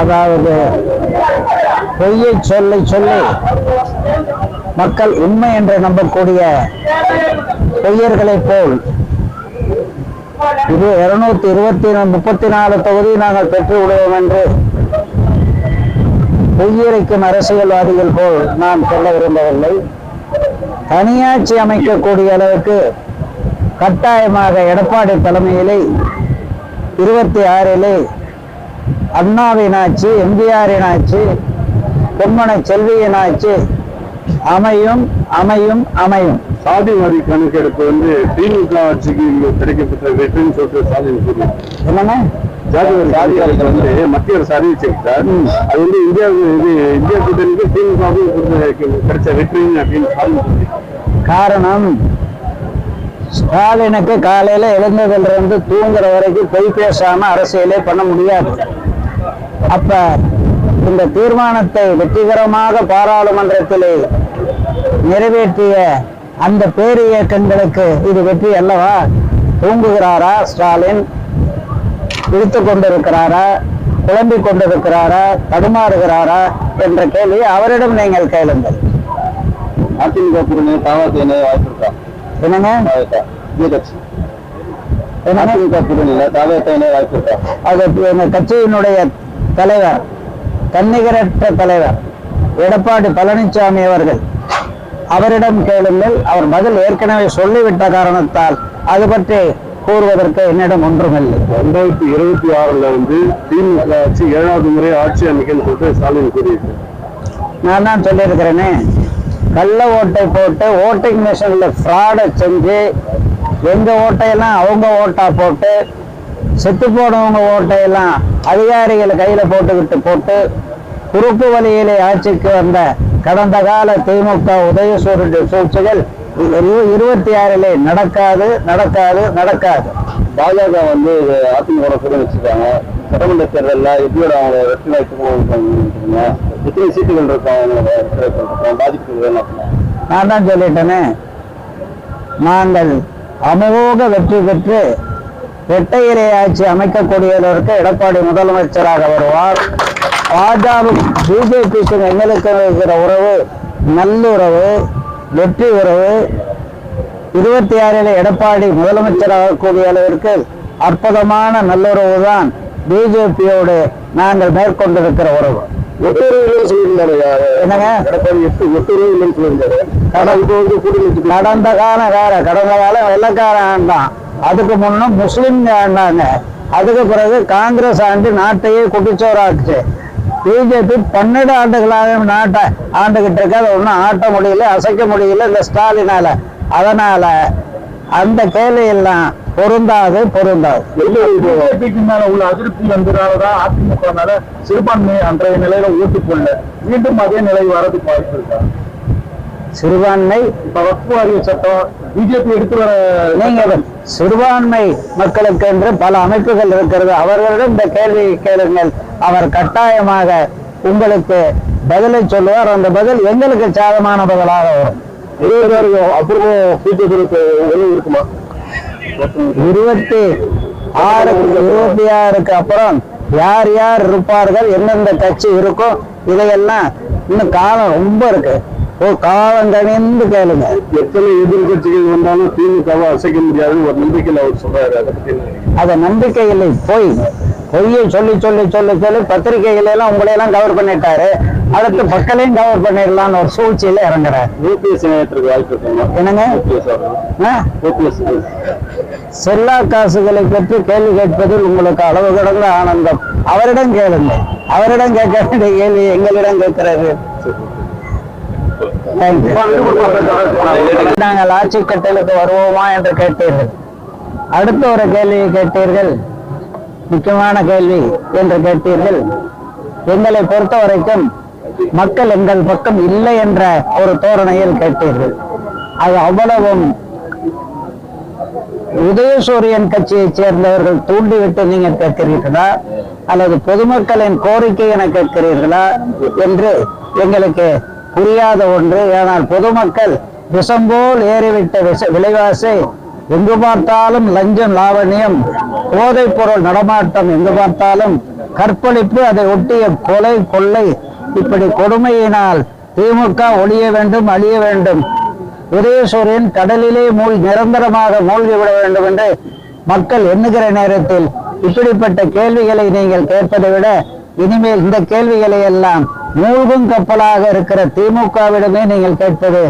அதாவது பொய்யை சொல்லி சொல்லி மக்கள் உண்மை என்று நம்பக்கூடிய பொய்யர்களைப் போல் இது இருநூத்தி இருபத்தி முப்பத்தி நாலு தொகுதி நாங்கள் பெற்று விடுவோம் என்று பொய்யரைக்கும் அரசியல்வாதிகள் போல் நான் சொல்ல விரும்பவில்லை. தனியாட்சி அமைக்கக்கூடிய அளவுக்கு கட்டாயமாக எடப்பாடி தலைமையிலே இருபத்தி ஆறிலே அண்ணாவின் ஆட்சி எம்ஜிஆரின் ஆட்சி பொன்மனை செல்வியின் ஆட்சி அமையும் அமையும் அமையும். சாதி வாரி கணக்கெடுப்பு வந்து திமுக ஆட்சிக்கு இங்க கிடைக்கப்பட்ட வெற்றின்னு சொல்லிட்டு ஸ்டாலின் கூறினார் என்னங்க ஜாதி வாரி சாதி வாரிகள் வந்து மத்திய அரசு அறிவிச்சிருக்கார் அது வந்து இந்தியா இது இந்தியா கூட்டணிக்கு திமுகவுக்கு கிடைச்ச வெற்றின்னு அப்படின்னு ஸ்டாலின் காரணம் ஸ்டாலினுக்கு காலையில எழுந்ததுல இருந்து தூங்குற வரைக்கும் பொய் பேசாம அரசியலே பண்ண முடியாது. அப்ப இந்த தீர்மானத்தை வெற்றிகரமாக பாராளுமன்றத்திலே நிறைவேற்றிய அந்த பேர் இயக்கங்களுக்கு இது வெற்றி அல்லவா? தூங்குகிறாரா ஸ்டாலின்? விழித்துக் கொண்டிருக்கிறாரா? குழம்பிக் கொண்டிருக்கிறாரா? தடுமாறுகிறாரா? என்ற கேள்வி அவரிடம் நீங்கள் கேளுங்கள். அதிமுக கூட்டணி தாவாத்தின வாய்ப்பு இருக்கா என்னங்க? அதிமுக கூட்டணியில தாவாத்தின வாய்ப்பு இருக்கா அது எங்க கட்சியினுடைய தலைவர் தன்னிகரற்ற தலைவர் எடப்பாடி பழனிசாமி அவர்கள். அவரிடம் கேளுங்கள் அவர் பதில் ஏற்கனவே சொல்லிவிட்ட காரணத்தால் அது பற்றி கூறுவதற்கு என்னிடம் ஒன்றுமில்லை. ரெண்டாயிரத்தி இருபத்தி ஆறுல வந்து திமுக ஆட்சி ஏழாவது முறை ஆட்சி அமைக்கன்னு சொல்லிட்டு ஸ்டாலின் கூறியிருக்காரு நான் தான் சொல்லியிருக்கிறேனே. கள்ள ஓட்டை போட்டு ஓட்டிங் மிஷின்ல ஃப்ராடை செஞ்சு எங்க ஓட்டையெல்லாம் அவங்க ஓட்டா போட்டு செத்து போனவங்க ஓட்டையெல்லாம் அதிகாரிகள் கையில போட்டுக்கிட்டு போட்டு குறுக்கு வழியிலே ஆட்சிக்கு வந்த கடந்த கால திமுக உதயசூரிய சூழ்ச்சிகள் இரு- இருபத்தி ஆறிலே நடக்காது நடக்காது நடக்காது. பாஜக வந்து அதிமுக கூட வச்சிருக்காங்க. சட்டமன்ற தேர்தலில் எப்படியோட அவங்க வெற்றி வாய்ப்பு எத்தனை சீட்டுகள் இருக்கும் அவங்க வெற்றி வாய்ப்பு இருக்கும்? பாதிப்பு நான் தான் சொல்லிட்டேனே. நாங்கள் அமோக வெற்றி பெற்று இரட்டையிலே ஆட்சி அமைக்கக்கூடியதற்கு எடப்பாடி முதலமைச்சராக வருவார். பாஜக பிஜேபிக்கும் எங்களுக்கு இருக்கிற உறவு நல்லுறவு வெற்றி உறவு இருபத்தி ஆறில் எடப்பாடி முதலமைச்சராகக்கூடிய அளவிற்கு அற்புதமான நல்லுறவு தான் பிஜேபியோடு நாங்கள் மேற்கொண்டிருக்கிற உறவு. கடந்த காலம் வேற கடந்த காலம் வெள்ளக்காரன் ஆண்டான் அதுக்கு முன்னும் முஸ்லிம் ஆண்டாங்க அதுக்கு பிறகு காங்கிரஸ் ஆண்டு நாட்டையே குட்டிச்சோறாக்குச்சு பிஜேபி பன்னெண்டு ஆண்டுகளாக நாட்டை ஆண்டுகிட்டு இருக்கு. அதை ஒன்றும் ஆட்ட முடியல அசைக்க முடியல இந்த ஸ்டாலினால. அதனால அந்த கேள்வி எல்லாம் பொருந்தாது. பொருந்தாது பிஜேபிக்கு மேல உள்ள அதிருப்தி வந்ததாலதான் அதிமுக மேல சிறுபான்மை அன்றைய நிலையில ஓட்டு போடல மீண்டும் அதே நிலை வரதுக்கு வாய்ப்பு இருக்கா? சிறுபான்மை வாரிய சட்டம் பிஜேபி எடுத்து வர சிறுபான்மை மக்களுக்கு என்று பல அமைப்புகள் இருக்கிறது. அவர்களிடம் இந்த கேள்வி கேளுங்கள். அவர் கட்டாயமாக உங்களுக்கு பதிலை சொல்லுவார். அந்த பதில் எங்களுக்கு சாதமான பதிலாக வரும். இருபத்தி ஆறு இருபத்தி ஆறுக்கு அப்புறம் யார் யார் இருப்பார்கள்? எந்தெந்த கட்சி இருக்கும்? இதையெல்லாம் இன்னும் காலம் ரொம்ப இருக்கு. ஒரு காலம் கணிந்து கேளுங்க. எத்தனை எதிர்கட்சிகள் வந்தாலும் திமுகவை அசைக்க முடியாதுன்னு ஒரு நம்பிக்கையில் அவர் சொல்றாரு. அதை பத்தி? அது நம்பிக்கை இல்லை பொய் பொய்யை சொல்லி சொல்லி சொல்லி சொல்லி பத்திரிகைகள் எல்லாம் உங்களையெல்லாம் கவர் பண்ணிட்டாரு. அடுத்து மக்களையும் கவர் பண்ணிடலாம்னு ஒரு சூழ்ச்சியில இறங்குறாரு. ஓபிஎஸ் இணையத்திற்கு வாய்ப்பு என்னங்க? செல்லா காசுகளை பற்றி கேள்வி கேட்பதில் உங்களுக்கு அளவு கடந்த ஆனந்தம். அவரிடம் கேளுங்க. அவரிடம் கேட்க வேண்டிய கேள்வி எங்களிடம் கேட்கிறாரு. நாங்கள் ஆட்சி கட்டலுக்கு வருவோமா என்று கேட்டீர்கள். அடுத்த ஒரு கேள்வியை கேட்டீர்கள். முக்கியமான கேள்வி என்று கேட்டீர்கள். எங்களை பொறுத்த வரைக்கும் மக்கள் எங்கள் பக்கம் இல்லை என்ற ஒரு தோரணையில் கேட்டீர்கள். அது அவ்வளவும் உதயசூரியன் கட்சியைச் சேர்ந்தவர்கள் தூண்டிவிட்டு நீங்க கேட்கிறீர்களா? அல்லது பொதுமக்களின் கோரிக்கை என கேட்கிறீர்களா? என்று எங்களுக்கு புரியாத ஒன்று. ஆனால் பொதுமக்கள் விஷம்போல் ஏறிவிட்ட விஷ விலைவாசி எங்கு பார்த்தாலும் லஞ்சம் லாவண்யம் போதைப் பொருள் நடமாட்டம் எங்கு பார்த்தாலும் கற்பழிப்பு அதை ஒட்டிய கொலை கொள்ளை இப்படி கொடுமையினால் திமுக ஒழிய வேண்டும் அழிய வேண்டும். உதயசூரியன் கடலிலே மூழ்கி நிரந்தரமாக மூழ்கி விட வேண்டும் என்று மக்கள் எண்ணுகிற நேரத்தில் இப்படிப்பட்ட கேள்விகளை நீங்கள் கேட்பதை விட இனிமேல் இந்த கேள்விகளை எல்லாம் மூழ்கும் கப்பலாக இருக்கிற திமுகவிடமே நீங்கள் கேட்பது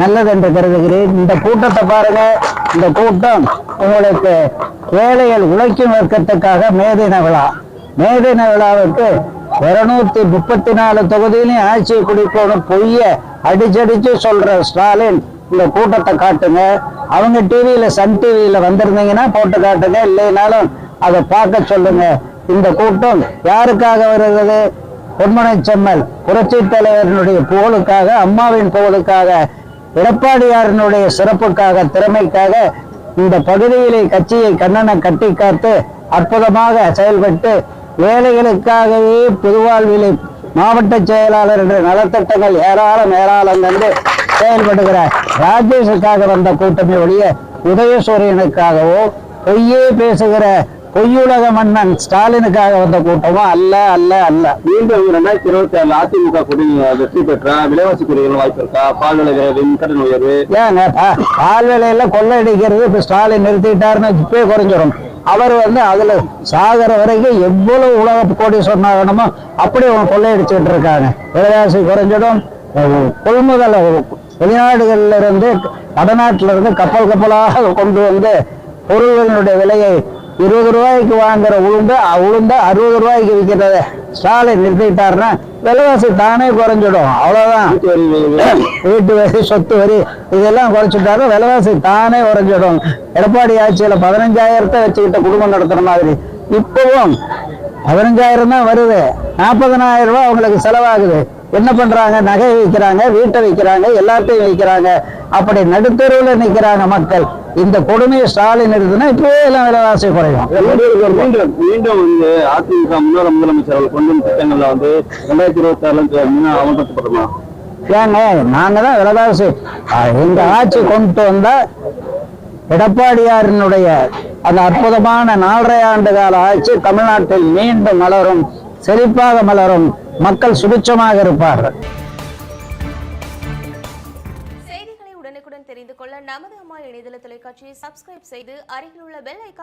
நல்லது என்று கருதுகிறேன். இந்த கூட்டத்தை பாருங்க. இந்த கூட்டம் உங்களுக்கு ஏழைகள் உழைக்கும் வர்க்கத்துக்காக மேதின விழா மேதின விழாவுக்கு இருநூத்தி முப்பத்தி நாலு தொகுதியிலையும் ஆட்சியை குடிக்கணும் பொய்ய அடிச்சடிச்சு சொல்ற ஸ்டாலின் இந்த கூட்டத்தை காட்டுங்க. அவங்க டிவியில சன் டிவியில வந்திருந்தீங்கன்னா போட்டு காட்டுங்க. இல்லைனாலும் அதை பார்க்க சொல்லுங்க. இந்த கூட்டம் யாருக்காக வருகிறது? பொன்மனை செம்மல் புரட்சி தலைவரினுடைய புகழுக்காக அம்மாவின் புகழுக்காக எடப்பாடியாரனுடைய சிறப்புக்காக திறமைக்காக இந்த பகுதியிலே கட்சியை கண்ணனை கட்டி காத்து அற்புதமாக செயல்பட்டு ஏழைகளுக்காகவே பொதுவாழ்விலே மாவட்ட செயலாளர் என்ற நலத்திட்டங்கள் ஏராளம் ஏராளம் என்று செயல்படுகிறார் ராஜேஷுக்காக வந்த கூட்டமே ஒழிய உதயசூரியனுக்காகவோ பொய்யே பேசுகிற பொய்யுலக மன்னன் ஸ்டாலினுக்காக வந்த கூட்டமோ? அல்ல அல்ல அல்ல. மீண்டும் ரெண்டாயிரத்தி இருபத்தி ஆறுல அதிமுக கூட்டணி வெற்றி பெற்றா விலைவாசி குறைகள் வாய்ப்பு இருக்கா? பால் விலை மின்கட்டண உயர்வு. ஏங்க பால் விலையில கொள்ளையடிக்கிறது இப்ப ஸ்டாலின் நிறுத்திட்டாருன்னு இப்பவே குறைஞ்சிரும். அவர் வந்து அதுல சாகர வரைக்கும் எவ்வளவு உலக கோடி சொன்னாகணுமோ அப்படி அவங்க கொள்ளையடிச்சுட்டு இருக்காங்க. விலைவாசி குறைஞ்சிடும். கொள்முதல் வெளிநாடுகள்ல இருந்து வடநாட்டுல இருந்து கப்பல் கப்பலாக கொண்டு வந்து பொருள்களினுடைய விலையை இருபது ரூபாய்க்கு வாங்குற உளுந்து உளுந்த அறுபது ரூபாய்க்கு விற்கிறத ஸ்டாலின் நிறுத்திட்டாருன்னா விலைவாசி தானே குறைஞ்சிடும். அவ்வளவுதான். வீட்டு வரி சொத்து வரி இதெல்லாம் குறைச்சிட்டாரு விலைவாசி தானே குறைஞ்சிடும். எடப்பாடி ஆட்சியில பதினஞ்சாயிரத்தை வச்சுக்கிட்ட குடும்பம் நடத்துற மாதிரி. இப்பவும் பதினஞ்சாயிரம் தான் வருது. நாற்பதனாயிரம் ரூபாய் அவங்களுக்கு செலவாகுது. என்ன பண்றாங்க? நகை வைக்கிறாங்க வீட்டை வைக்கிறாங்க எல்லாத்தையும் வைக்கிறாங்க அப்படி நடுத்தெருவில் நிக்கிறாங்க மக்கள். இந்த கொடுமையை ஸ்டாலின் இருக்குதுன்னா இப்பவே எல்லாம் விலைவாசி குறையும். மீண்டும் மீண்டும் வந்து அதிமுக முன்னாள் முதலமைச்சர் அவர்கள் கொண்டு வந்த திட்டங்கள்ல வந்து ரெண்டாயிரத்தி இருபத்தி ஆறுல அமல்படுத்தப்படுமா ஏங்க நாங்க தான் விலைவாசி. எங்க ஆட்சி கொண்டு வந்தா எடப்பாடியாரினுடைய அந்த அற்புதமான நாலரை ஆண்டு கால ஆட்சி தமிழ்நாட்டில் மீண்டும் மலரும் செழிப்பாக மலரும். மக்கள் சுபிட்சமாக இருப்பார்கள். செய்திகளை உடனுக்குடன் தெரிந்து கொள்ள நமது அம்மா இணையதள தொலைக்காட்சியை சப்ஸ்கிரைப் செய்து அருகில் உள்ள பெல் ஐக்கான்